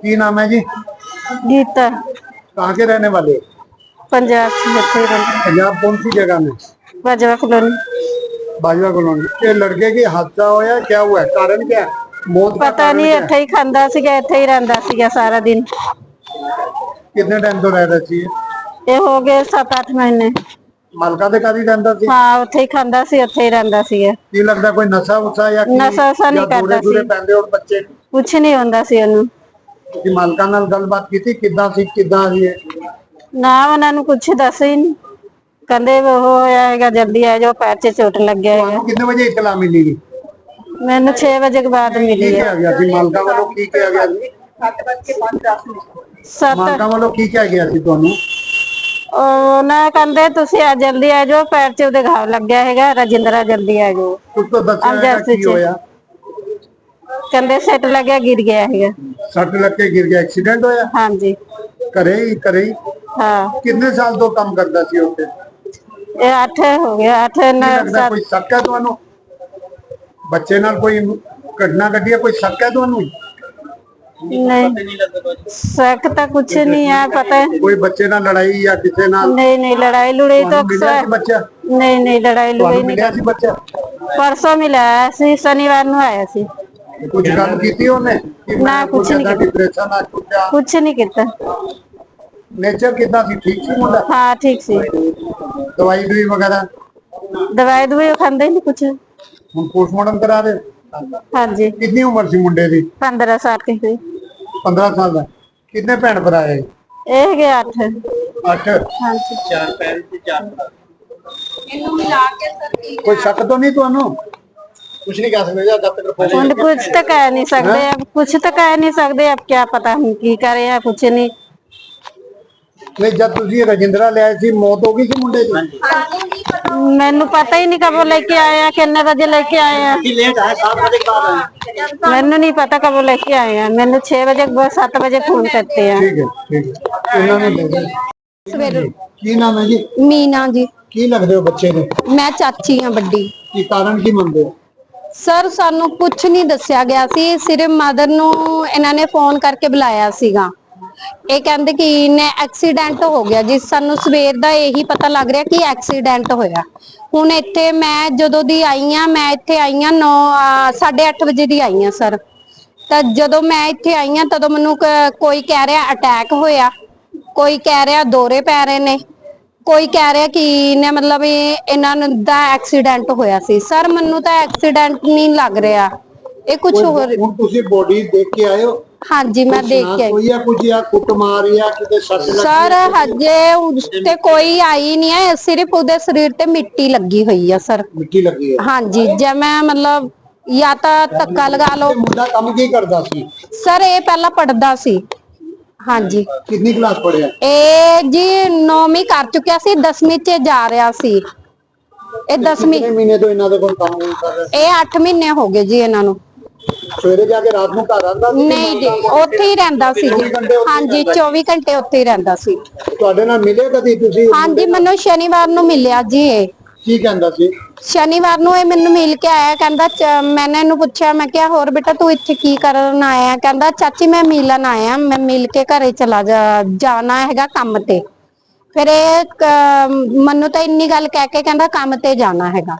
ਕੀ ਨਾਮ है जी गीता कहाँ के रहने वाले हो? पंजाब से इत्थे ही रहिंदी। पंजाब कौन सी जगह में बाजवा कॉलोनी बाजवा कॉलोनी ये लड़के की हादसा होया क्या हुआ है कारण क्या है मौत का ਪਤਾ कारण ਨਹੀਂ क्या है? ਇੱਥੇ ਹੀ ਖਾਂਦਾ ਸੀਗਾ ਇੱਥੇ ਹੀ ਰਹਿੰਦਾ ਸੀਗਾ ਸਾਰਾ ਦਿਨ कितने टाइम तो रह रहा चाहिए ਇਹ ਹੋ ਗਏ 7-8 ਮਹੀਨੇ मालका ਦੇ ਘਰ ਹੀ ਰਹਿੰਦਾ ਸੀ ਹਾਂ ਉੱਥੇ ਹੀ ਖਾਂਦਾ ਸੀ ਉੱਥੇ ਹੀ ਰਹਿੰਦਾ ਸੀਗਾ ਕੀ ਲੱਗਦਾ ਕੋਈ ਨਸ਼ਾ ਉਸਾ ਜਾਂ ਕੀ- ਨਸ਼ਾ ਉਸਾ ਨਹੀਂ ਜਾਂ ਦੂਰੇ ਕਰਦਾ ਦੂਰੇ ਸੀ। ਪੈਂਦੇ ਹੋ ਬੱਚੇ ਕੁਛ ਨਹੀਂ ਹੁੰਦਾ ਸੀ ਉਹਨੂੰ ਤੁਸੀਂ ਮਾਲਕਾਂ ਨਾਲ ਗੱਲਬਾਤ ਕੀਤੀ? ਕਿੱਦਾਂ ਸੀ? ਕਿੱਦਾਂ ਸੀ? ਨਾ ਉਹਨਾਂ ਨੂੰ ਕੁਛ ਦੱਸ ਹੀ ਨਹੀਂ। ਕਹਿੰਦੇ ਉਹ ਹੈਗਾ ਜਲਦੀ ਆ ਜਾਓ ਪੈਰ 'ਚ ਚੋਟ ਲੱਗਿਆ ਹੈਗਾ ਤੁਹਾਨੂੰ ਕਿੰਨੇ ਵਜੇ ਇਤਲਾ ਮਿਲੀ ਸੀ ਮੈਨੂੰ 6 ਵਜੇ ਕੇ ਬਾਅਦ ਕੀ ਮਿਲੀ ਹੈ ਕਿਹਾ ਗਿਆ ਸੀ? ਮਾਲਕਾਂ ਵੱਲੋਂ ਕੀ ਕਿਹਾ ਗਿਆ ਸੀ? 7 ਮਾਲਕਾਂ ਵੱਲੋਂ ਕੀ ਕਿਹਾ ਗਿਆ ਸੀ ਤੁਹਾਨੂੰ? ਉਹਨਾਂ ਕਹਿੰਦੇ ਤੁਸੀਂ ਆ ਜਲਦੀ ਆ ਜਾਓ ਪੈਰ 'ਚ ਉਹਦੇ ਘਾਵ ਲੱਗਿਆ ਹੈਗਾ ਰਜਿੰਦਰਾ ਜਲਦੀ ਆ ਜਾਓ। ਕੁਝ ਤਾਂ ਦੱਸਿਆ ਕੀ। ਹੋਇਆ? ਕਹਿੰਦੇ ਸੱਟ ਲੱਗਿਆ ਗਿਰ ਗਿਆ ਹੈਗਾ ਸੱਟ ਲੱਗ ਕੇ ਗਿਰ ਗਿਆ ਐਕਸੀਡੈਂਟ ਹੋਇਆ? ਹਾਂਜੀ। ਘਰੇ ਹੀ ਘਰੇ ਹੀ? ਹਾਂ। ਕਿੰਨੇ ਸਾਲ ਤੋਂ ਕੰਮ ਕਰਦਾ ਸੀ ਉੱਥੇ? ਇਹ 8 ਹੋ ਗਿਆ 8 ਕੀ ਨਾ ਲੱਗਦਾ ਕੋਈ ਸ਼ੱਕ ਹੈ ਤੁਹਾਨੂੰ? ਬੱਚੇ ਨਾਲ ਕੋਈ ਘਟਨਾ ਘਟੀ ਹੈ ਕੋਈ ਸ਼ੱਕ ਹੈ ਤੁਹਾਨੂੰ? ਨਹੀਂ। ਸ਼ੱਕ ਤਾਂ ਕੁਛ ਨਹੀਂ ਹੈ ਪਤਾ ਹੈ। ਕੋਈ ਬੱਚੇ ਨਾਲ ਲੜਾਈ ਜਾਂ ਕਿਸੇ ਨਾਲ? ਨਹੀਂ ਨਹੀਂ ਲੜਾਈ ਲੁੜਾਈ ਤਾਂ ਤੁਹਾਨੂੰ ਮਿਲਿਆ ਸੀ ਅਕਸਰ ਬੱਚਾ? ਨਹੀਂ ਨਹੀਂ ਲੜਾਈ ਲੁੜਾਈ ਤੁਹਾਨੂੰ ਨਹੀਂ ਮਿਲਿਆ ਸੀ ਬੱਚਾ? ਪਰਸੋਂ ਮਿਲਿਆ ਸੀ ਸ਼ਨੀਵਾਰ ਨੂੰ ਆਇਆ ਸੀ। ਕੁਝ ਗੱਲ ਕੀਤੀ ਉਹਨੇ? ਕਿ ਨਾ, ਮੈਂ ਕੁਛ ਨਹੀਂ ਕੀਤਾ। ਡਿਪਰੈਸ਼ਨ ਆ ਚੁੱਕਿਆ ਕੁਛ ਨਹੀਂ ਕੀਤਾ। ਨੇਚਰ ਕਿਦਾਂ ਸੀ? ਠੀਕ ਸੀ ਮੁੰਡਾ? ਹਾਂ ਠੀਕ ਸੀ। ਦਵਾਈ ਦੂਈ ਵਗੈਰਾ? ਦਵਾਈ ਦਵਾਈ ਖਾਂਦੇ ਨਹੀਂ ਕੁਛ। ਹੁਣ ਪੋਸਟਮਾਰਟਮ ਕਰਾ ਰਹੇ ਹਾਂਜੀ। ਕਿੰਨੀ ਉਮਰ ਸੀ ਮੁੰਡੇ ਦੀ? 15 ਸਾਲ ਦੀ ਸੀ। 15 ਸਾਲ ਦਾ। ਕਿੰਨੇ ਭੈਣ ਭਰਾ ਹੈ? ਇਹ ਹੈਗੇ 8 ਅੱਠ? ਹਾਂਜੀ। ਚਾਰ ਪੈਰ ਤੇ ਚਾਰ ਕੋਈ ਸ਼ੱਕ ਤਾਂ ਨਹੀਂ ਤੁਹਾਨੂੰ? ਕੁਝ ਨਹੀਂ ਕਹਿ ਸਕਦੇ ਜਦ ਤੱਕ ਰਿਪੋਰਟ ਹੁਣ ਕੁਛ ਤਾਂ ਕਹਿ ਨਹੀਂ ਸਕਦੇ अब कुछ तो कह नहीं सकते अब क्या पता हम की करे या कुछ नहीं ਨਹੀਂ ਜਦ ਤੁਸੀਂ ਰਜਿੰਦਰਾ ਲਿਆਏ ਸੀ ਮੌਤ ਹੋ ਗਈ ਸੀ ਮੁੰਡੇ ਦੀ ਮੈਨੂੰ ਪਤਾ ਹੀ ਨਹੀਂ ਕਦੋਂ ਲੈ ਕੇ ਆਏ ਆ ਕਿੰਨੇ ਵਜੇ ਲੈ ਕੇ ਆਏ ਆ ਲੇਟ ਆਏ 7 ਵਜੇ ਬਾਅਦ ਮੈਨੂੰ ਨਹੀਂ ਪਤਾ ਕਦੋਂ ਲੈ ਕੇ ਆਏ ਆ ਮੈਨੂੰ 6 ਵਜੇ 7 ਵਜੇ ਫੋਨ ਕਰਤੇ ਆ ਠੀਕ ਹੈ ਠੀਕ ਹੈ ਇਹਨਾਂ ਨੂੰ ਦੇ ਦਿਓ ਸਵੇਰੇ ਕੀ ਨਾਮ ਹੈ ਜੀ ਮੀਨਾ ਜੀ ਕੀ ਲੱਗਦੇ ਹੋ ਬੱਚੇ ਦੇ ਮੈਂ ਚਾਚੀ ਆ ਵੱਡੀ ਕੀ ਕਾਰਨ ਕੀ ਮੰਨਦੇ ਹੋ ਸਰ, ਸਾਨੂੰ ਕੁਝ ਨਹੀਂ ਦੱਸਿਆ ਗਿਆ ਸੀ। ਸਿਰਫ ਮਦਰ ਨੂੰ ਇਹਨਾਂ ਨੇ ਫੋਨ ਕਰਕੇ ਬੁਲਾਇਆ ਸੀਗਾ। ਇਹ ਕਹਿੰਦੇ ਕਿ ਇਹਨੇ ਐਕਸੀਡੈਂਟ ਹੋ ਗਿਆ। ਜੀ ਸਾਨੂੰ ਸਵੇਰ ਦਾ ਇਹੀ ਪਤਾ ਲੱਗ ਰਿਹਾ ਕਿ ਐਕਸੀਡੈਂਟ ਹੋਇਆ। ਹੁਣ ਇੱਥੇ ਮੈਂ ਜਦੋਂ ਦੀ ਆਈ ਆ ਮੈਂ ਇੱਥੇ ਆਈ ਆ 9 8:30 ਵਜੇ ਦੀ ਆਈ ਆ ਸਰ। ਤਾਂ ਜਦੋਂ ਮੈਂ ਇੱਥੇ ਆਈ ਆ ਤਦੋਂ ਮੈਨੂੰ ਕੋਈ ਕਹਿ ਰਿਹਾ ਅਟੈਕ ਹੋਇਆ। ਕੋਈ ਕਹਿ ਰਿਹਾ ਦੋਰੇ ਪੈ ਰਹੇ ਨੇ। ਕੋਈ ਕਹਿ ਰਿਹਾ ਕਿ ਇਹਨੇ ਮਤਲਬ ਇਹ ਇਹਨਾਂ ਨੂੰ ਦਾ ਐਕਸੀਡੈਂਟ ਹੋਇਆ ਸੀ। ਸਰ ਮੈਨੂੰ ਤਾਂ ਐਕਸੀਡੈਂਟ ਨਹੀਂ ਲੱਗ ਰਿਹਾ। ਇਹ ਕੁਝ ਹੋਰ ਹੁਣ ਤੁਸੀਂ ਬੋਡੀ ਦੇਖ ਕੇ ਆਏ ਹੋ? ਹਾਂਜੀ ਮੈਂ ਦੇਖ ਕੇ ਆਈ। ਕੋਈ ਆ ਕੁਝ ਜਾਂ ਕੁੱਟ ਮਾਰ ਜਾਂ ਕਿਤੇ ਸੱਟ ਲੱਗੀ ਸਰ ਹਜੇ ਉਸ ਤੇ ਕੋਈ ਆਈ ਨਹੀਂ ਹੈ। ਸਿਰਫ ਉਹਦੇ ਸਰੀਰ ਤੇ ਮਿੱਟੀ ਲੱਗੀ ਹੋਈ ਆ ਸਰ। ਮਿੱਟੀ ਲੱਗੀ ਹੈ ਹਾਂਜੀ ਜਿਵੇਂ ਮਤਲਬ ਜਾਂ ਤਾਂ ਧੱਕਾ ਲਗਾ ਲਓ। ਮੁੰਡਾ ਕੰਮ ਕੀ ਕਰਦਾ ਸੀ? ਸਰ ਇਹ ਪਹਿਲਾਂ ਪੜਦਾ ਸੀ। ਹਾਂਜੀ। ਕਿੰਨੀ ਕਲਾਸ ਪੜਿਆ ਇਹ ਜੀ 9ਵੀਂ ਕਰ ਚੁੱਕਿਆ ਸੀ 10ਵੀਂ ਚ ਜਾ ਰਿਹਾ ਸੀ। ਇਹ 10ਵੀਂ ਕਿੰਨੇ ਮਹੀਨੇ ਤੋਂ ਇਹਨਾਂ ਦੇ ਕੋਲ ਕੰਮ ਕਰ ਰਿਹਾ ਇਹ 8 ਮਹੀਨੇ ਹੋ ਗਏ ਜੀ ਇਹਨਾਂ ਨੂੰ। ਸਵੇਰੇ ਜਾ ਕੇ ਰਾਤ ਨੂੰ ਘਰ ਆਉਂਦਾ ਸੀ? ਨਹੀਂ ਜੀ ਉੱਥੇ ਹੀ ਰਹਿੰਦਾ ਸੀ ਜੀ। ਹਾਂਜੀ 24 ਘੰਟੇ ਉੱਥੇ ਹੀ ਰਹਿੰਦਾ ਸੀ। ਤੁਹਾਡੇ ਨਾਲ ਮਿਲੇ ਕਦੀ ਤੁਸੀਂ? ਹਾਂਜੀ ਮੈਨੂੰ ਸ਼ਨੀਵਾਰ ਨੂੰ ਮਿਲਿਆ ਜੀ ਇਹ। ਕੀ ਕਹਿੰਦਾ ਸੀ? ਸ਼ਨੀਵਾਰ ਨੂੰ ਇਹ ਮੈਨੂੰ ਮਿਲ ਕੇ ਆਇਆ, ਕਹਿੰਦਾ, ਚ- ਮੈਨੇ ਇਹਨੂੰ ਪੁੱਛਿਆ, ਮੈਂ ਕਿਹਾ, ਹੋਰ ਬੇਟਾ, ਤੂੰ ਇੱਥੇ ਕੀ ਕਰਨ ਆਇਆ? ਕਹਿੰਦਾ, ਚਾਚੀ, ਮੈਂ ਮਿਲਣ ਆਇਆ, ਮੈਂ ਮਿਲ ਕੇ ਘਰੇ ਚਲਾ ਜਾ, ਜਾਣਾ ਹੈਗਾ ਕੰਮ ਤੇ। ਫਿਰ ਇਹ ਕ- ਮੈਨੂੰ ਤਾਂ ਇੰਨੀ ਗੱਲ ਕਹਿ ਕੇ ਕਹਿੰਦਾ, ਕੰਮ ਤੇ ਜਾਣਾ ਹੈਗਾ।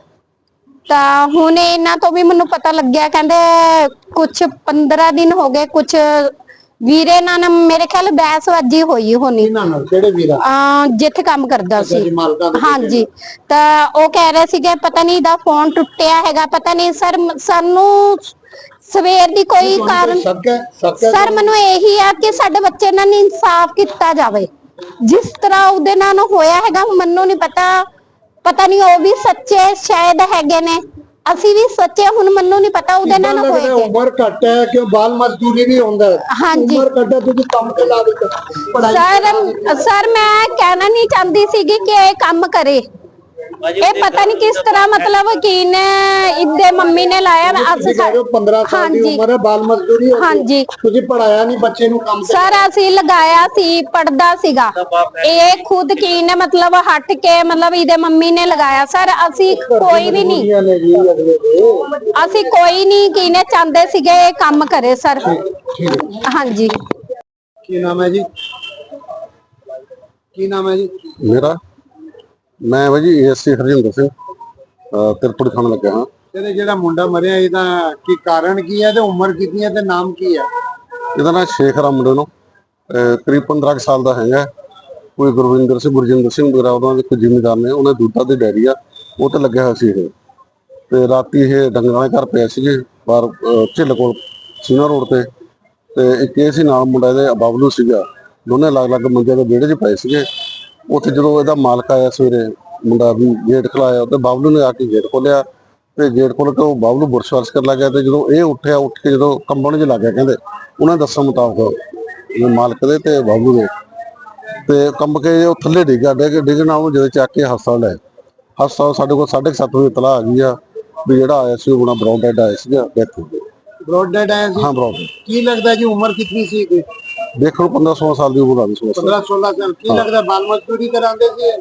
ਤਾਂ ਹੁਣ ਇਹਨਾਂ ਤੋਂ ਵੀ ਮੈਨੂੰ ਪਤਾ ਲੱਗਿਆ, ਕਹਿੰਦੇ ਕੁਝ 15 ਦਿਨ ਹੋ ਗਏ ਕੁਝ ਵੀਰੇ ਨਾਲ ਮੇਰੇ ਖਿਆਲ ਬਹਿਸਬਾਜੀ ਹੋਈ ਹੋਣੀ। ਇਹਨਾਂ ਨਾਲ? ਕਿਹੜੇ ਵੀਰਾ? ਆ ਜਿੱਥੇ ਕੰਮ ਕਰਦਾ ਸੀ। ਮਾਲਕਾਂ ਦੇ ਹਾਂਜੀ। ਤਾਂ ਉਹ ਕਹਿ ਰਹੇ ਸੀਗੇ ਪਤਾ ਨਹੀਂ ਇਹਦਾ ਫੋਨ ਟੁੱਟਿਆ ਹੈਗਾ ਪਤਾ ਨਹੀਂ ਸਰ ਸਾਨੂੰ ਸਵੇਰ ਦੀ ਕੋਈ ਕਾਰਨ ਸਰ ਮੈਨੂੰ ਇਹੀ ਆ ਕਿ ਸਾਡੇ ਬੱਚੇ ਨਾਲ ਇਨਸਾਫ ਕੀਤਾ ਜਾਵੇ। ਜਿਸ ਤਰ੍ਹਾਂ ਉਹਦੇ ਨਾਲ ਹੋਇਆ ਹੈਗਾ ਮੈਨੂੰ ਨਹੀਂ ਪਤਾ। ਪਤਾ ਨਹੀਂ ਉਹ ਵੀ ਸੱਚੇ ਸ਼ਾਇਦ ਹੈਗੇ ਨੇ। ਅਸੀਂ ਵੀ ਸੱਚੇ ਹੁਣ ਮੈਨੂੰ ਨਹੀਂ ਪਤਾ ਉਹਦੇ ਨਾਲ ਲੱਗਦਾ ਹੋਏ ਉਮਰ ਘੱਟ ਹੈ ਕਿ ਬਾਲ ਮਜ਼ਦੂਰੀ ਵੀ ਹੁੰਦਾ ਹੈ। ਹਾਂਜੀ। ਉਮਰ ਘੱਟ ਹੈ ਤੁਸੀਂ ਕੰਮ ਤੇ ਲਾ ਦਿੱਤਾ ਪੜ੍ਹਾਈ ਸਰ ਸਰ ਮੈਂ ਕਹਿਣਾ ਨਹੀਂ ਚਾਹੁੰਦੀ ਸੀਗੀ ਕਿ ਇਹ ਕੰਮ ਕਰੇ। ਇਹ ਪਤਾ ਨਹੀਂ ਕਿਸ ਤਰ੍ਹਾਂ ਮਤਲਬ ਕਿ ਨੇ ਇਹਦੇ ਮੰਮੀ ਨੇ ਲਾਇਆ ਹੋ 15 ਸਾਲ ਦੀ ਹਾਂਜੀ। ਉਮਰ ਹੈ ਬਾਲ ਮਜ਼ਦੂਰੀ ਹੁੰਦੀ ਹੈ। ਹਾਂਜੀ। ਤੁਸੀਂ ਪੜਾਇਆ ਨਹੀਂ ਬੱਚੇ ਨੂੰ ਕੰਮ ਸਰ ਅਸੀਂ ਲਗਾਇਆ ਸੀ ਪੜਦਾ ਸੀਗਾ। ਇਹ ਖੁਦ ਕੀ ਨੇ ਮਤਲਬ ਹਟ ਕੇ ਮਤਲਬ ਇਹਦੇ ਮੰਮੀ ਨੇ ਲਗਾਇਆ। ਸਰ ਅਸੀਂ ਕੋਈ ਵੀ ਨਹੀਂ ਅਸੀਂ ਕੋਈ ਨਹੀਂ ਕੀ ਨੇ ਚਾਹੁੰਦੇ ਸੀਗੇ ਇਹ ਕੰਮ ਕਰੇ ਸਰ। ਹਾਂਜੀ। ਕੀ ਨਾਮ ਹੈ ਜੀ? ਕੀ ਨਾਮ ਹੈ ਜੀ? ਮੇਰਾ ਮੈਂ ਵਾ ਜੀ ਹਰਜਿੰਦਰ ਸਿੰਘ ਅਹ ਤਿਰਪੜੀ ਥਾਣਾ ਲੱਗਿਆ ਹਾਂ। ਇਹਦੇ ਜਿਹੜਾ ਮੁੰਡਾ ਮਰਿਆ ਇਹਦਾ ਕੀ ਕਾਰਨ ਕੀ ਹੈ ਤੇ ਉਮਰ ਕਿੰਨੀ ਹੈ ਤੇ ਨਾਮ ਕੀ ਹੈ? ਇਹਦਾ ਨਾਂ ਸ਼ੇਖ ਰਾਮ ਮੁੰਡੇ ਨੂੰ ਕਰੀਬ 15 ਕੁ ਸਾਲ ਦਾ ਹੈਗਾ। ਕੋਈ ਗੁਰਵਿੰਦਰ ਸਿੰਘ ਗੁਰਜਿੰਦਰ ਸਿੰਘ ਵਗੈਰਾ ਉਹਨਾਂ ਦੇ ਕੋਈ ਜ਼ਿਮੀਂਦਾਰ ਨੇ। ਉਹਨਾਂ ਦੁੱਧਾ ਦੀ ਡੈਰੀ ਆ ਉਹ ਤੇ ਲੱਗਿਆ ਹੋਇਆ ਸੀ ਇਹ। ਤੇ ਰਾਤੀ ਇਹ ਡੰਗਰਾਂ ਦੇ ਘਰ ਪਿਆ ਸੀਗੇ ਪਰ ਝਿੱਲ ਕੋਲ ਸੀਨਾ ਰੋਡ ਤੇ। ਤੇ ਇੱਕ ਇਹ ਸੀ ਨਾਲ ਮੁੰਡਾ ਇਹਦੇ ਬਾਬਲੂ ਸੀਗਾ। ਦੋਨੇ ਅਲੱਗ-ਅਲੱਗ ਮੰਜੇ ਦੇ ਵਿਹੜੇ 'ਚ ਪਏ ਸੀਗੇ। ਉੱਥੇ ਜਦੋਂ ਇਹਦਾ ਮਾਲਕ ਆਇਆ ਸਵੇਰੇ ਮੁੰਡਾ ਵੀ ਗੇਟ ਖਲਾਇਆ ਤੇ ਬਾਬਲੂ ਨੇ ਆ ਕੇ ਗੇਟ ਖੋਲਿਆ ਤੇ ਗੇਟ ਖੋਲ ਕੇ ਉਹ ਬਾਬਲੂ ਬੁਰਸ਼ ਕਰਨ ਲੱਗਾ ਤੇ ਜਦੋਂ ਇਹ ਉੱਠਿਆ ਉੱਠ ਕੇ ਜਦੋਂ ਕੰਬਣ 'ਚ ਲੱਗ ਗਿਆ ਕਹਿੰਦੇ ਉਹਨਾਂ ਦੱਸਣ ਮੁਤਾਬਕ ਇਹ ਮਾਲਕ ਦੇ ਤੇ ਬਾਬਲੂ ਦੇ ਤੇ ਕੰਬ ਕੇ ਉਹ ਥੱਲੇ ਡਿੱਗਾ ਡਿੱਗ ਡਿੱਗਣਾ ਉਹਨੂੰ ਜਦੋਂ ਚੱਕ ਕੇ ਹਸਪਤਾਲ ਲੈ ਹਸਪਤਾਲ ਸਾਡੇ ਕੋਲ 7:30 ਵਜੇ ਇਤਲਾਹ ਆ ਗਈ ਆ ਵੀ ਜਿਹੜਾ ਆਇਆ ਸੀ ਉਹ ਬਣਾ ਬਰਾਊਨ ਡੈਡ ਆਇਆ ਸੀਗਾ ਡੈਥ ਹੋ ਗਈ ਬ੍ਰੌਡ ਡੈਡ ਆਇਆ ਸੀ? ਹਾਂ ਬਰਾਊਨ ਕੀ ਲੱਗਦਾ ਜੀ ਉਮਰ ਕਿੰਨੀ ਸੀ ਇਹਦੀ? ਦੇਖੋ 15 16 ਸਾਲ ਦੀ ਉਮਰ ਆ ਗਈ ਸੀ ਉਸ ਵੇਲੇ। 15 16 ਸਾਲ ਕੀ ਲੱਗਦਾ ਬਾਲ ਮਜ਼ਦੂਰੀ ਕਰਾਉਂਦੇ ਸੀ? ਇਹ?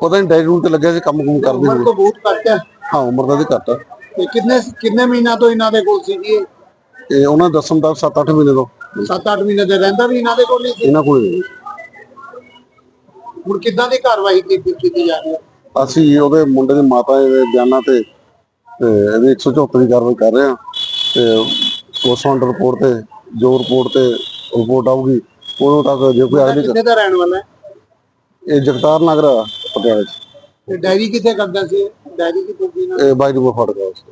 ਪਤਾ ਨਹੀਂ ਡੈਡ ਰੂਮ ਤੇ ਲੱਗਿਆ ਸੀ ਕੰਮ ਕੁਮ ਕਰਦੇ ਉਮਰ ਸੀ। ਤਾਂ ਬਹੁਤ ਘੱਟ ਹੈ। ਹਾਂ ਉਮਰ ਦਾ ਵੀ ਘੱਟ ਆ। ਤੇ ਕਿੰਨੇ ਕਿੰਨੇ ਮਹੀਨਾ ਤੋਂ ਇਹਨਾਂ ਦੇ ਕੋਲ ਸੀ ਜੀ? ਤੇ ਉਹਨਾਂ ਦੇ ਦੱਸਣ ਦਾ 7-8 ਮਹੀਨੇ ਤੋਂ। 7-8 ਮਹੀਨੇ ਦੇ ਰਹਿੰਦਾ ਵੀ ਇਹਨਾਂ ਦੇ ਕੋਲ ਹੀ ਸੀ? ਇਹਨਾਂ ਕੋਲ ਹੀ। ਹੁਣ ਕਿੱਦਾਂ ਦੀ ਕਾਰਵਾਈ ਕੀਤੀ ਕੀਤੀ ਜਾ ਰਹੀ ਹੈ? ਅਸੀਂ ਉਹਦੇ ਮੁੰਡੇ ਦੀ ਮਾਤਾ ਦੇ ਬਿਆਨਾਂ ਤੇ ਤੇ ਇਹਦੀ 174 ਦੀ ਕਾਰਵਾਈ ਕਰ ਰਹੇ ਹਾਂ। ਤੇ ਪੋਸਟਮਾਰਟਮ ਰਿਪੋਰਟ ਤੇ ਜੋ ਰਿਪੋਰਟ ਤੇ ਰਿਪੋਰਟ ਆਊਗੀ ਉਦੋਂ ਤੱਕ ਜੇ ਕੋਈ ਅਗਲੀ ਕਿੰਨੇ ਦਾ ਰਹਿਣ ਵਾਲਾ ਹੈ? ਇਹ ਜਗਤਾਰ ਨਗਰ ਪਟਿਆਲੇ ਚ। ਡਾਇਰੀ ਕਿੱਥੇ ਕਰਦਾ ਸੀ? ਡਾਇਰੀ ਕਿੱਥੇ ਦੀ? ਇਹ ਬਾਈ ਨੂੰ ਫੜ ਗਿਆ ਉਸ